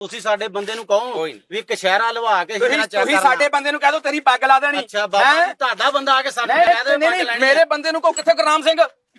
ਤੁਸੀਂ ਸਾਡੇ ਬੰਦੇ ਨੂੰ ਕਹੋ ਕੋਈ ਨੀ। ਵੀ ਕਸ਼ਹਿਰਾ ਲਵਾ ਕੇ ਤੁਸੀਂ ਚੈੱਕ ਤੁਸੀਂ। ਸਾਡੇ ਬੰਦੇ ਨੂੰ ਕਹਿ ਦੋ ਤੇਰੀ ਪੱਗ ਲਾ ਦੇਣੀ ਅੱਛਾ ਬਾਬਾ ਹੈਂ? ਜੀ ਤੁਹਾਡਾ ਬੰਦਾ ਆ ਕੇ ਸਾਡੇ ਨਹੀਂ ਕਹਿ ਦੇ ਨਹੀਂ ਪੱਗ ਨਹੀਂ ਲੈਣੀ ਮੇਰੇ। ਬੰਦੇ ਨੂੰ ਕੋ ਕਿੱਥੇ ਗੁਰਨਾਮ ਸਿੰਘ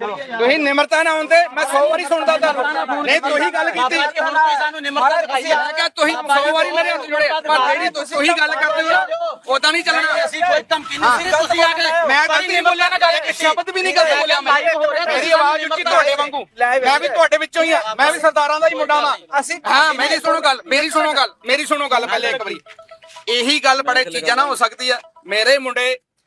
ਤੁਸੀਂ ਨਿਮਰਤਾ ਨਾ ਆਉਂਦੇ ਮੈਂ 100 ਵਾਰੀ ਸੁਣਦਾ ਤੁਹਾਨੂੰ। ਨਹੀਂ ਤੁਸੀਂ ਗੱਲ ਕੀਤੀ। ਹੁਣ ਤੁਸੀਂ ਸਾਨੂੰ ਨਿਮਰਤਾ ਮਹਾਰਾਜ ਦਿਖਾਈ ਤੁਸੀਂ ਆ ਗਿਆ ਤੁਸੀਂ 100 ਵਾਰੀ ਮੇਰੇ ਹੱਥ ਜੋੜੇ। ਪਰ ਜਿਹੜੀ ਤੁਸੀਂ ਗੱਲ ਕਰਦੇ ਹੋ ਉਦਾਂ ਨਹੀਂ ਚੱਲਣਾ। ਅਸੀਂ ਕੋਈ ਧਮਕੀ ਨਹੀਂ ਸੀ ਤੁਸੀਂ ਆ ਕੇ ਮੈਂ ਗਲਤੀ ਨਹੀਂ ਬੋਲਿਆ ਨਾ ਗੱਲ ਇੱਕ ਸ਼ਬਦ ਵੀ ਨਹੀਂ ਗਲਤ ਬੋਲਿਆ ਮੈਂ। ਮੇਰੀ ਆਵਾਜ਼ ਉੱਚੀ ਤੁਹਾਡੇ ਵਾਂਗੂ। ਮੈਂ ਵੀ ਤੁਹਾਡੇ ਵਿੱਚੋਂ ਹੀ ਆ। ਮੈਂ ਵੀ ਸਰਦਾਰਾਂ ਦਾ ਹੀ ਮੁੰਡਾ ਵਾਂ। ਅਸੀਂ ਹਾਂ ਮੇਰੀ ਸੁਣੋ ਗੱਲ ਮੇਰੀ ਸੁਣੋ ਗੱਲ ਮੇਰੀ ਸੁਣੋ ਗੱਲ ਪਹਿਲੇ ਇੱਕ ਵਾਰੀ। ਇਹੀ ਗੱਲ ਬੜੇ ਚੀਜ਼ਾਂ ਨਾ ਹੋ ਸਕਦੀ ਆ। ਮੇਰੇ ਮੁੰਡੇ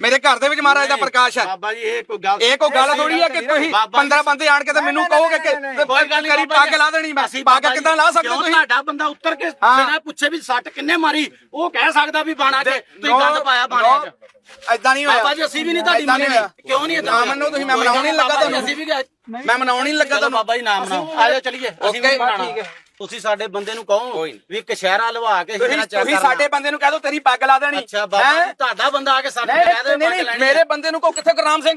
ਮੇਰੇ ਘਰ ਦੇ ਵਿੱਚ ਮਹਾਰਾਜ ਦਾ ਪ੍ਰਕਾਸ਼ ਹੈ। ਬਾਬਾ ਜੀ ਇਹ ਕੋਈ ਗੱਲ ਇਹ ਕੋਈ ਗੱਲ ਥੋੜੀ ਆ ਕਿ ਤੁਸੀਂ ਬਾਬਾ ਜੀ, 15 ਬੰਦੇ ਆਣ ਕੇ ਤੇ ਮੈਨੂੰ ਕਹੋਗੇ ਕਿ ਕੋਈ ਗੱਲ ਨਹੀਂ ਕਰੀ ਪੱਗ ਲਾ ਦੇਣੀ ਮੈਂ। ਬਾਬਾ ਜੀ, ਕਿੱਦਾਂ ਲਾ ਸਕਦੇ ਤੁਸੀਂ? ਤੁਹਾਡਾ ਬੰਦਾ ਉੱਤਰ ਕੇ ਹਾਂ। ਬਿਨਾਂ ਪੁੱਛੇ ਵੀ ਸੱਟ ਕਿੰਨੇ ਮਾਰੀ ਉਹ ਕਹਿ ਸਕਦਾ ਵੀ ਬਾਣਾ ਚ ਤੁਸੀਂ ਗੰਦ ਪਾਇਆ ਬਾਣੇ ਚ। ਐਦਾਂ ਨਹੀਂ ਹੋਇਆ। ਬਾਬਾ ਜੀ ਅਸੀਂ ਵੀ ਨਹੀਂ ਤੁਹਾਡੀ ਹੋਇਆ। ਕਿਉਂ ਨਹੀਂ ਨਾ ਮੰਨੋ ਤੁਸੀਂ ਮੈਂ ਮਨਾਉਣ ਨਹੀਂ ਲੱਗਾ ਬਾਬਾ ਜੀ, ਤੁਹਾਨੂੰ। ਅਸੀਂ ਵੀ ਗਏ। ਮੈਂ ਮਨਾਉਣ ਨਹੀਂ ਲੱਗਾ ਤੁਹਾਨੂੰ। ਬਾਬਾ ਜੀ ਨਾਮ ਬਣਾਓ ਆ ਜਾਓ ਚਲੀਏ। ਅਸੀਂ ਵੀ ਬਣਾਉਣਾ ਠੀਕ ਹੈ। ਤੁਸੀਂ ਸਾਡੇ ਬੰਦੇ ਨੂੰ ਕਹੋ ਕੋਈ ਨੀ। ਵੀ ਕਸ਼ਹਿਰਾ ਲਵਾ ਕੇ ਤੁਸੀਂ ਜਿਹੜਾ ਚੈੱਕ ਤੁਸੀਂ ਸਾਡੇ ਬੰਦੇ ਨੂੰ ਕਹਿ ਦੋ ਤੇਰੀ ਪੱਗ ਲਾ ਦੇਣੀ ਅੱਛਾ ਬਾਬਾ ਹੈਂ? ਜੀ ਤੁਹਾਡਾ ਬੰਦਾ ਆ ਕੇ ਸਾਡੇ ਕਹਿ ਦੇ ਨਹੀਂ ਨਹੀਂ ਮੇਰੇ ਬੰਦੇ ਨੂੰ ਕੋ ਕਿੱਥੇ ਗੁਰਨਾਮ ਸਿੰਘ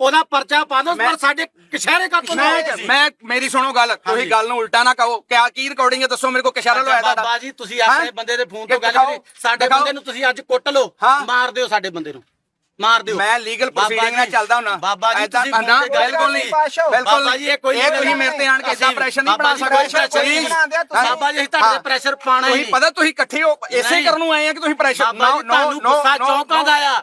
ਉਹਦਾ ਪਰਚਾ ਪਾ ਮੈਂ- ਪਰ ਸਾਡੇ ਕਸ਼ਹਿਰੇ ਕਾ ਤੋਂ ਮੈਂ ਮੈਂ ਮੇਰੀ ਸੁਣੋ ਗੱਲ ਤੁਸੀਂ। ਗੱਲ ਨੂੰ ਉਲਟਾ ਨਾ ਕਹੋ ਕਿਆ ਕੀ ਰਿਕਾਰਡਿੰਗ ਹੈ ਦੱਸੋ ਮੇਰੇ ਕੋਲ ਕਿਸ਼ਾਰਾ ਲਵਾਇਆ ਤੁਹਾਡਾ ਬਾਬਾ ਜੀ ਤੁਸੀਂ ਆਪਣੇ? ਬੰਦੇ ਦੇ ਫੋਨ ਕਿ ਤੋਂ ਗੱਲ ਕਰੀ ਸਾਡੇ। ਬੰਦੇ ਨੂੰ ਤੁਸੀਂ ਅੱਜ ਕੁੱਟ ਲਓ। ਮਾਰ ਦਿਓ ਸਾਡੇ ਬੰਦੇ ਨੂੰ ਮਾਰ ਦਿਓ ਮੈਂ ਲੀਗਲ ਪ੍ਰੋਸੀਡਿੰਗ ਨਾਲ ਚੱਲਦਾ ਹੁਣਾ ਬਾਬਾ ਜੀ ਤੁਸੀਂ ਨਾ ਬਿਲਕੁਲ ਨਹੀਂ। ਬਿਲਕੁਲ ਬਾਬਾ ਜੀ ਇਹ ਕੋਈ ਇਹ ਤੁਸੀਂ ਮੇਰੇ ਤੇ ਆਣ ਕੇ ਇਦਾਂ ਪ੍ਰੈਸ਼ਰ ਨਹੀਂ ਬਣਾ ਸਕਦੇ। ਬਾਬਾ ਜੀ ਤੁਹਾਡੇ ਤੇ ਪ੍ਰੈਸ਼ਰ ਪਾਣਾ ਹੀ ਤੁਸੀਂ ਪਤਾ ਤੁਸੀਂ ਇਕੱਠੇ ਹੋ ਇਸੇ। ਕਰਨ ਨੂੰ ਆਏ ਆ ਕਿ ਤੁਸੀਂ ਪ੍ਰੈਸ਼ਰ ਬਾਬਾ ਜੀ ਤੁਹਾਨੂੰ ਗੁੱਸਾ ਚੌਂਕਾਂ ਦਾ ਆ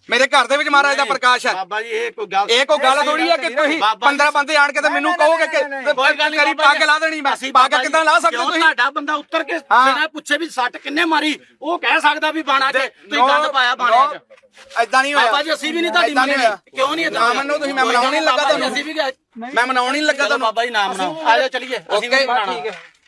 ਮੇਰੇ ਘਰ ਦੇ ਵਿੱਚ ਮਹਾਰਾਜ ਦਾ ਪ੍ਰਕਾਸ਼ ਹੈ। ਬਾਬਾ ਜੀ ਇਹ ਕੋਈ ਗੱਲ ਇਹ ਕੋਈ ਗੱਲ ਥੋੜੀ ਹੈ ਕਿ ਤੁਸੀਂ ਬਾਬਾ ਜੀ- 15 ਬੰਦੇ ਆਣ ਕੇ ਤੇ ਮੈਨੂੰ ਕਹੋਗੇ ਕਿ ਕੋਈ ਗੱਲ ਨਹੀਂ ਕਰੀ ਪੱਗ ਲਾ ਦੇਣੀ ਮੈਂ। ਪੱਗ ਕਿਦਾਂ ਲਾ ਸਕਦੇ ਤੁਸੀਂ? ਤੁਹਾਡਾ ਬੰਦਾ ਉੱਤਰ ਕੇ। ਬਿਨਾਂ ਪੁੱਛੇ ਵੀ ਸੱਟ ਕਿੰਨੇ ਮਾਰੀ? ਉਹ ਕਹਿ ਸਕਦਾ ਵੀ ਬਾਣਾ 'ਚ ਤੁਸੀਂ ਗੰਦ ਪਾਇਆ ਬਾਣੇ 'ਚ। ਐਦਾਂ ਨਹੀਂ ਹੋਇਆ। ਬਾਬਾ ਜੀ ਅਸੀਂ ਵੀ ਨਹੀਂ ਤੁਹਾਡੀ ਹੋਇਆ। ਕਿਉਂ ਨਹੀਂ ਨਾ ਮੰਨੋ ਤੁਸੀਂ, ਮੈਂ ਮਨਾਉਣ ਨਹੀਂ ਲੱਗਾ ਤੁਹਾਨੂੰ। ਅਸੀਂ ਵੀ ਮੈਂ ਮਨਾਉਣ ਨਹੀਂ ਲੱਗਾ ਤੁਹਾਨੂੰ। ਬਾਬਾ ਜੀ ਨਾਮ ਬਣਾਓ ਆ ਜਾਓ ਚਲੀਏ। ਅਸੀਂ ਵੀ ਠੀਕ ਹੈ।